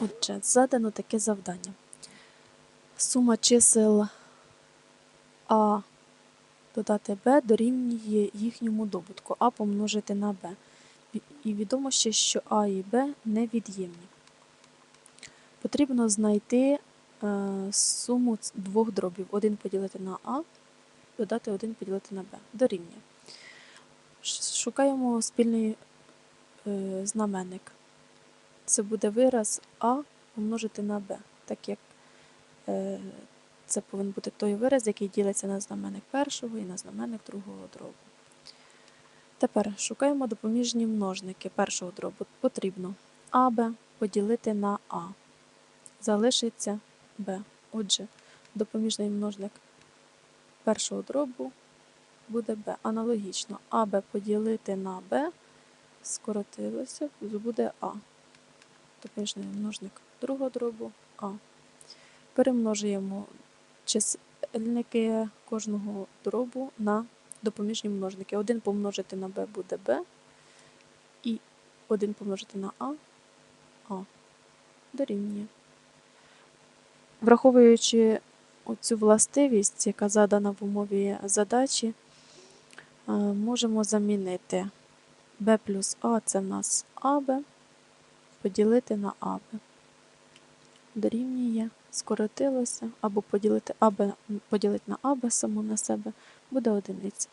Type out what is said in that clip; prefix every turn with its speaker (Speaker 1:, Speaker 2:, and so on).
Speaker 1: Отже, задано таке завдання. Сума чисел А додати Б дорівнює їхньому добутку А помножити на Б. І- відомо ще, що А і Б невід'ємні. Потрібно знайти е, суму двох дробів. Один поділити на А, додати один поділити на Б. Дорівнює. Шукаємо спільний е, знаменник. Це буде вираз А помножити на Б, так як е, це повинен бути той вираз, який ділиться на знаменник першого і на знаменник другого дробу. Тепер шукаємо допоміжні множники першого дробу. Потрібно АБ поділити на А. Залишиться Б. Отже, допоміжний множник першого дробу буде Б. Аналогічно АБ поділити на Б скоротилося, буде А. Допоміжний множник другого дробу А. Перемножуємо чисельники кожного дробу на допоміжні множники. 1 помножити на b буде b, і 1 помножити на a а дорівнює. Враховуючи оцю властивість, яка задана в умові задачі, е, можемо замінити b плюс a це в нас ab, поділити на аби Дорівнює, скоротилося, або поділити аб, поділити на аб само на себе буде одиниця.